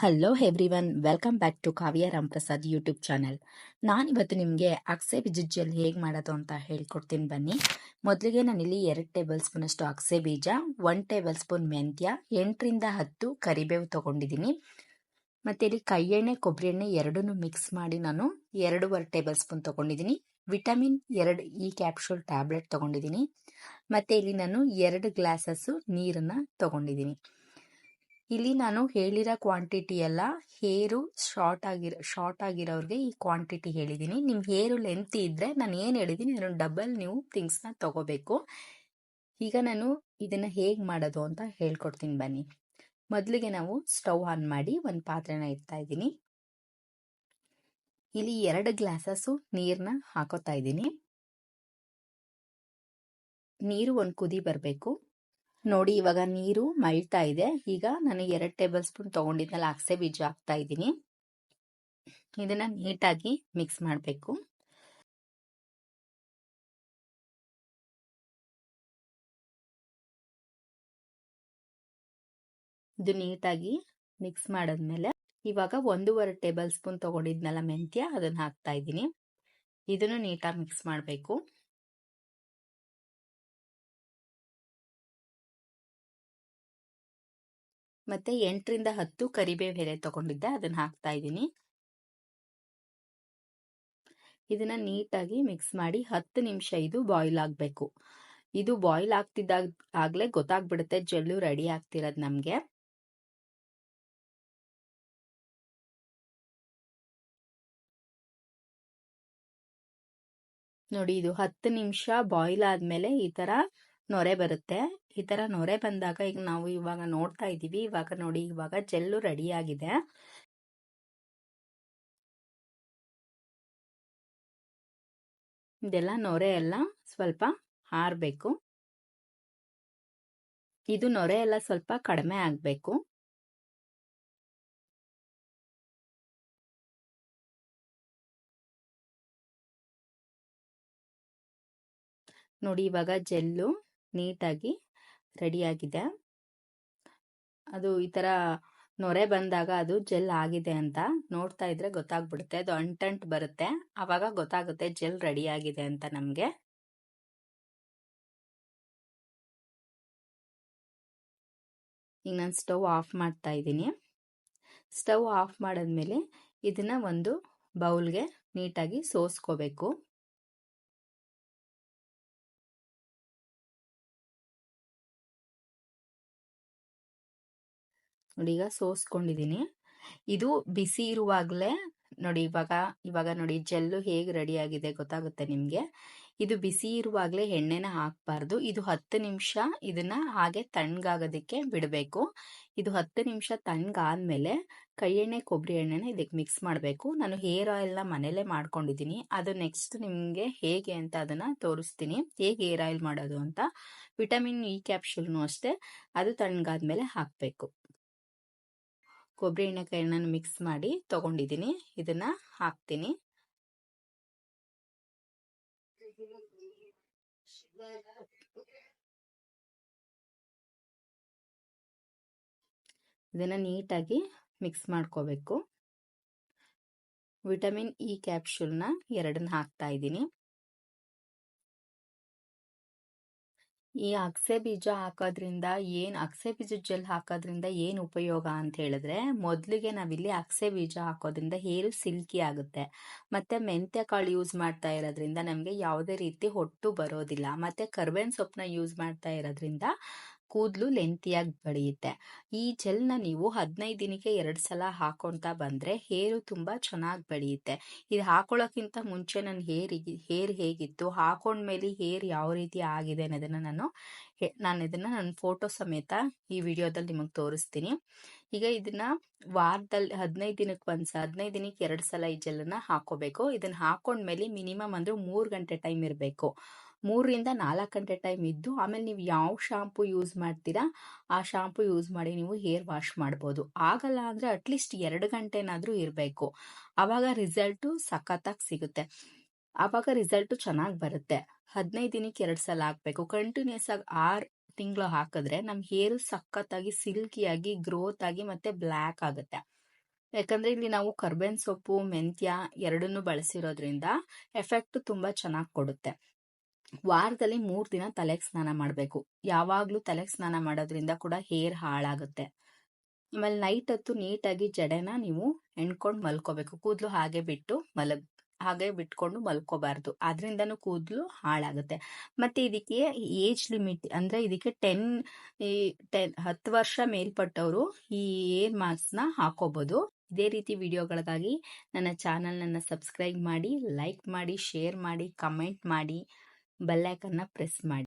Hello everyone welcome back to Kavya Ramprasad YouTube channel ನಾನಿವತ್ತು ನಿಮಗೆ ಅಕ್ಸೆ ಬೀಜದ ಜೆಲ್ ಹೇಗೆ ಮಾಡೋದು ಅಂತ ಹೇಳ್ಕೊಡ್ತೀನಿ ಬನ್ನಿ. ಮೊದಲಿಗೆ ನಾನಿಲ್ಲಿ ಎರಡು ಟೇಬಲ್ ಸ್ಪೂನಷ್ಟು ಅಕ್ಸೆ ಬೀಜ ಒನ್ ಟೇಬಲ್ ಸ್ಪೂನ್ ಮೆಂತ್ಯ, ಎಂಟರಿಂದ ಹತ್ತು ಕರಿಬೇವು ತೊಗೊಂಡಿದ್ದೀನಿ. ಮತ್ತು ಇಲ್ಲಿ ಕೈ ಎಣ್ಣೆ ಕೊಬ್ಬರಿ ಎಣ್ಣೆ ಎರಡನ್ನೂ ಮಿಕ್ಸ್ ಮಾಡಿ ನಾನು ಎರಡೂವರೆ ಟೇಬಲ್ ಸ್ಪೂನ್ ತೊಗೊಂಡಿದ್ದೀನಿ. ವಿಟಮಿನ್ ಎರಡು ಇ ಕ್ಯಾಪ್ಸೂಲ್ ಟ್ಯಾಬ್ಲೆಟ್ ತೊಗೊಂಡಿದ್ದೀನಿ. ಮತ್ತು ಇಲ್ಲಿ ನಾನು ಎರಡು ಗ್ಲಾಸಸ್ಸು ನೀರನ್ನು ತೊಗೊಂಡಿದ್ದೀನಿ. ಇಲ್ಲಿ ನಾನು ಹೇಳಿರೋ ಕ್ವಾಂಟಿಟಿ ಎಲ್ಲ ಹೇರು ಶಾರ್ಟ್ ಆಗಿರೋ ಶಾರ್ಟ್ ಆಗಿರೋರಿಗೆ ಈ ಕ್ವಾಂಟಿಟಿ ಹೇಳಿದ್ದೀನಿ ನಿಮ್ಮ ಹೇರು ಲೆಂತ್ ಇದ್ದರೆ ನಾನು ಏನು ಹೇಳಿದ್ದೀನಿ ಅದನ್ನು ಡಬಲ್ ನೀವು ಥಿಂಗ್ಸ್ನ ತಗೋಬೇಕು. ಈಗ ನಾನು ಇದನ್ನು ಹೇಗೆ ಮಾಡೋದು ಅಂತ ಹೇಳ್ಕೊಡ್ತೀನಿ ಬನ್ನಿ. ಮೊದಲಿಗೆ ನಾವು ಸ್ಟವ್ ಆನ್ ಮಾಡಿ ಒಂದು ಪಾತ್ರೆನ ಇಡ್ತಾ ಇದ್ದೀನಿ. ಇಲ್ಲಿ ಎರಡು ಗ್ಲಾಸಸ್ಸು ನೀರನ್ನ ಹಾಕೋತಾ ಇದ್ದೀನಿ. ನೀರು ಒಂದು ಕುದಿ ಬರಬೇಕು. ನೋಡಿ, ಇವಾಗ ನೀರು ಮಳ್ತಾ ಇದೆ. ಈಗ ನಾನು ಎರಡು ಟೇಬಲ್ ಸ್ಪೂನ್ ತಗೊಂಡಿದ್ನಲ್ಲ, ಅಗಸೆ ಬೀಜ ಹಾಕ್ತಾ ಇದ್ದೀನಿ. ಇದನ್ನ ನೀಟಾಗಿ ಮಿಕ್ಸ್ ಮಾಡಬೇಕು. ಇದು ನೀಟಾಗಿ ಮಿಕ್ಸ್ ಮಾಡಿದ್ಮೇಲೆ, ಇವಾಗ ಒಂದೂವರೆ ಟೇಬಲ್ ಸ್ಪೂನ್ ತಗೊಂಡಿದ್ನಲ್ಲ ಮೆಂತ್ಯ, ಅದನ್ನ ಹಾಕ್ತಾ ಇದ್ದೀನಿ. ಇದನ್ನು ನೀಟಾಗಿ ಮಿಕ್ಸ್ ಮಾಡಬೇಕು. ಮತ್ತೆ ಎಂಟರಿಂದ ಹತ್ತು ಕರಿಬೇವು ಎಲೆ ತಗೊಂಡಿದ್ದೆ, ಅದನ್ನ ಹಾಕ್ತಾ ಇದ್ದೀನಿ. ಇದನ್ನ ನೀಟಾಗಿ ಮಿಕ್ಸ್ ಮಾಡಿ ಹತ್ತು ನಿಮಿಷ ಇದು ಬಾಯ್ಲ್ ಆಗಬೇಕು. ಇದು ಬಾಯ್ಲ್ ಆಗ್ತಿದ್ದಾಗ, ಆಗ್ಲೇ ಗೊತ್ತಾಗ್ಬಿಡುತ್ತೆ ಜಲ್ಲು ರೆಡಿ ಆಗ್ತಿರೋದು ನಮಗೆ. ನೋಡಿ, ಇದು ಹತ್ತು ನಿಮಿಷ ಬಾಯ್ಲ್ ಆದ್ಮೇಲೆ ಈ ತರ ನೊರೆ ಬರುತ್ತೆ. ಈ ತರ ನೊರೆ ಬಂದಾಗ ಈಗ ನಾವು ಇವಾಗ ನೋಡ್ತಾ ಇದ್ದೀವಿ. ಇವಾಗ ನೋಡಿ ಇವಾಗ ಜೆಲ್ಲು ರೆಡಿ ಆಗಿದೆ. ಇದೆಲ್ಲ ನೊರೆ ಎಲ್ಲ ಸ್ವಲ್ಪ ಹಾರಬೇಕು ಇದು ನೊರೆ ಎಲ್ಲ ಸ್ವಲ್ಪ ಕಡಿಮೆ ಆಗಬೇಕು. ನೋಡಿ ಇವಾಗ ಜೆಲ್ಲು ನೀಟಾಗಿ ರೆಡಿಯಾಗಿದೆ. ಅದು ಈ ಥರ ನೊರೆ ಬಂದಾಗ ಅದು ಜೆಲ್ ಆಗಿದೆ ಅಂತ ನೋಡ್ತಾ ಇದ್ರೆ ಗೊತ್ತಾಗ್ಬಿಡುತ್ತೆ. ಅದು ಅಂಟಂಟ್ ಬರುತ್ತೆ. ಆವಾಗ ಗೊತ್ತಾಗುತ್ತೆ ಜೆಲ್ ರೆಡಿ ಆಗಿದೆ ಅಂತ ನಮಗೆ. ಈಗ ನಾನು ಸ್ಟವ್ ಆಫ್ ಮಾಡ್ತಾ ಇದ್ದೀನಿ. ಸ್ಟವ್ ಆಫ್ ಮಾಡಿದ್ಮೇಲೆ ಇದನ್ನ ಒಂದು ಬೌಲ್ಗೆ ನೀಟಾಗಿ ಸೋಸ್ಕೋಬೇಕು. ನೋಡಿ ಈಗ ಸೋಸ್ಕೊಂಡಿದ್ದೀನಿ ಇದು ಬಿಸಿ ಇರುವಾಗಲೇ ನೋಡಿ ಇವಾಗ ಇವಾಗ ನೋಡಿ ಜೆಲ್ಲು ಹೇಗೆ ರೆಡಿ ಆಗಿದೆ ಗೊತ್ತಾಗುತ್ತೆ ನಿಮಗೆ. ಇದು ಬಿಸಿ ಇರುವಾಗಲೇ ಎಣ್ಣೆನ ಹಾಕಬಾರ್ದು. ಇದು ಹತ್ತು ನಿಮಿಷ ಇದನ್ನ ಹಾಗೆ ತಣ್ಣಗಾಗೋದಕ್ಕೆ ಬಿಡಬೇಕು. ಇದು ಹತ್ತು ನಿಮಿಷ ತಣ್ಣಗಾದ್ಮೇಲೆ ಕೈ ಎಣ್ಣೆ, ಕೊಬ್ಬರಿ ಎಣ್ಣೆನ ಇದಕ್ಕೆ ಮಿಕ್ಸ್ ಮಾಡಬೇಕು. ನಾನು ಹೇರ್ ಆಯಿಲ್ನ ಮನೇಲೇ ಮಾಡ್ಕೊಂಡಿದ್ದೀನಿ ಅದು ನೆಕ್ಸ್ಟ್ ನಿಮಗೆ ಹೇಗೆ ಅಂತ ಅದನ್ನು ತೋರಿಸ್ತೀನಿ. ಹೇಗೆ ಹೇರ್ ಆಯಿಲ್ ಮಾಡೋದು ಅಂತ. ವಿಟಮಿನ್ ಇ ಕ್ಯಾಪ್ಶೂಲ್ನು ಅಷ್ಟೇ. ಅದು ತಣ್ಣಗಾದ್ಮೇಲೆ ಹಾಕಬೇಕು. ಕೊಬ್ಬರಿ ಎಣ್ಣೆಕಾಯಿನ ಮಿಕ್ಸ್ ಮಾಡಿ ತಗೊಂಡಿದ್ದೀನಿ. ಇದನ್ನ ಹಾಕ್ತೀನಿ. ಇದನ್ನ ನೀಟಾಗಿ ಮಿಕ್ಸ್ ಮಾಡ್ಕೋಬೇಕು. ವಿಟಮಿನ್ ಇ ಕ್ಯಾಪ್ಸೂಲ್ನ ಎರಡನ್ನ ಹಾಕ್ತಾ ಇದ್ದೀನಿ. ಈ ಅಗಸೆ ಬೀಜ ಹಾಕೋದ್ರಿಂದ ಏನು ಅಗಸೆ ಬೀಜದ ಜೆಲ್ ಹಾಕೋದ್ರಿಂದ ಏನು ಉಪಯೋಗ ಅಂತ ಹೇಳಿದ್ರೆ ಮೊದಲಿಗೆ ನಾವಿಲ್ಲಿ ಅಗಸೆ ಬೀಜ ಹಾಕೋದ್ರಿಂದ ಹೇರು ಸಿಲ್ಕಿ ಆಗುತ್ತೆ. ಮತ್ತೆ ಮೆಂತ್ಯ ಕಾಳು ಯೂಸ್ ಮಾಡ್ತಾ ಇರೋದ್ರಿಂದ ನಮಗೆ ಯಾವುದೇ ರೀತಿ ಹೊಟ್ಟು ಬರೋದಿಲ್ಲ. ಮತ್ತೆ ಕರ್ಬೇವಿನ ಸೊಪ್ಪನ್ನ ಯೂಸ್ ಮಾಡ್ತಾ ಇರೋದ್ರಿಂದ ಕೂದಲು ಲೆಂತಿಯಾಗಿ ಬೆಳೆಯುತ್ತೆ. ಈ ಜೆಲ್ನ ನೀವು ಹದಿನೈದು ದಿನಕ್ಕೆ ಎರಡು ಸಲ ಹಾಕೊಳ್ತಾ ಬಂದರೆ ಹೇರು ತುಂಬ ಚೆನ್ನಾಗಿ ಬೆಳೆಯುತ್ತೆ. ಇದು ಹಾಕೊಳ್ಳೋಕ್ಕಿಂತ ಮುಂಚೆ ನನ್ನ ಹೇರಿಗೆ, ಹೇರ್ ಹೇಗಿತ್ತು, ಹಾಕೊಂಡ್ಮೇಲೆ ಹೇರ್ ಯಾವ ರೀತಿ ಆಗಿದೆ ಅನ್ನೋದನ್ನು ನಾನು ನಾನು ಇದನ್ನು ನನ್ನ ಫೋಟೋ ಸಮೇತ ಈ ವಿಡಿಯೋದಲ್ಲಿ ನಿಮಗೆ ತೋರಿಸ್ತೀನಿ. ಈಗ ಇದನ್ನ ವಾರದಲ್ಲಿ ಹದಿನೈದು ದಿನಕ್ಕೆ ಒಂದ್ಸ, ಹದಿನೈದು ದಿನಕ್ಕೆ ಎರಡು ಸಲ ಈ ಜೆಲ್ಲನ್ನು ಹಾಕೋಬೇಕು. ಇದನ್ನು ಹಾಕೊಂಡ್ಮೇಲೆ ಮಿನಿಮಮ್ ಅಂದರೆ ಮೂರು ಗಂಟೆ ಟೈಮ್ ಇರಬೇಕು. ಮೂರರಿಂದ ನಾಲ್ಕು ಗಂಟೆ ಟೈಮ್ ಇದ್ದು, ಆಮೇಲೆ ನೀವು ಯಾವ ಶಾಂಪು ಯೂಸ್ ಮಾಡ್ತೀರಾ, ಆ ಶಾಂಪು ಯೂಸ್ ಮಾಡಿ ನೀವು ಹೇರ್ ವಾಶ್ ಮಾಡ್ಬೋದು. ಆಗಲ್ಲ ಅಂದರೆ ಅಟ್ಲೀಸ್ಟ್ ಎರಡು ಗಂಟೆನಾದರೂ ಇರಬೇಕು. ಆವಾಗ ರಿಸಲ್ಟು ಸಖತ್ತಾಗಿ ಸಿಗುತ್ತೆ. ಆವಾಗ ರಿಸಲ್ಟು ಚೆನ್ನಾಗಿ ಬರುತ್ತೆ. ಹದಿನೈದು ದಿನಕ್ಕೆ ಎರಡು ಸಲ ಹಾಕಬೇಕು. ಕಂಟಿನ್ಯೂಸ್ ಆಗಿ ಆರು ತಿಂಗಳು ಹಾಕಿದ್ರೆ ನಮ್ಮ ಹೇರು ಸಖತ್ತಾಗಿ ಸಿಲ್ಕಿಯಾಗಿ ಗ್ರೋತ್ ಆಗಿ ಮತ್ತೆ ಬ್ಲ್ಯಾಕ್ ಆಗುತ್ತೆ. ಯಾಕಂದ್ರೆ ಇಲ್ಲಿ ನಾವು ಕರ್ಬೇನ್ ಸೊಪ್ಪು, ಮೆಂತ್ಯ ಎರಡನ್ನೂ ಬಳಸಿರೋದ್ರಿಂದ ಎಫೆಕ್ಟ್ ತುಂಬಾ ಚೆನ್ನಾಗಿ ಕೊಡುತ್ತೆ. ವಾರದಲ್ಲಿ ಮೂರ್ ದಿನ ತಲೆಗೆ ಸ್ನಾನ ಮಾಡಬೇಕು. ಯಾವಾಗ್ಲೂ ತಲೆಗೆ ಸ್ನಾನ ಮಾಡೋದ್ರಿಂದ ಕೂಡ ಹೇರ್ ಹಾಳಾಗುತ್ತೆ. ಆಮೇಲೆ ನೈಟ್ ಹೊತ್ತು ನೀಟಾಗಿ ಜಡೆನ ನೀವು ಎಣ್ಕೊಂಡು ಮಲ್ಕೋಬೇಕು. ಕೂದಲು ಹಾಗೆ ಬಿಟ್ಟು ಮಲಗ್, ಹಾಗೆ ಬಿಟ್ಕೊಂಡು ಮಲ್ಕೋಬಾರ್ದು. ಅದರಿಂದನು ಕೂದಲು ಹಾಳಾಗುತ್ತೆ. ಮತ್ತೆ ಇದಕ್ಕೆ ಏಜ್ ಲಿಮಿಟ್, ಅಂದ್ರೆ ಇದಕ್ಕೆ ಟೆನ್, ಈ ಟೆನ್, ಹತ್ತು ವರ್ಷ ಮೇಲ್ಪಟ್ಟವರು ಈ ಏರ್ ಮಾಸ್ಕ್ನ ಹಾಕೋಬಹುದು ಇದೇ ರೀತಿ ವಿಡಿಯೋಗಳಿಗಾಗಿ ನನ್ನ ಚಾನಲ್ನನ್ನು ಸಬ್ಸ್ಕ್ರೈಬ್ ಮಾಡಿ, ಲೈಕ್ ಮಾಡಿ, ಶೇರ್ ಮಾಡಿ, ಕಮೆಂಟ್ ಮಾಡಿ. ಬೆಲ್ಲೈಕನ್ನ ಪ್ರೆಸ್ ಮಾಡಿ.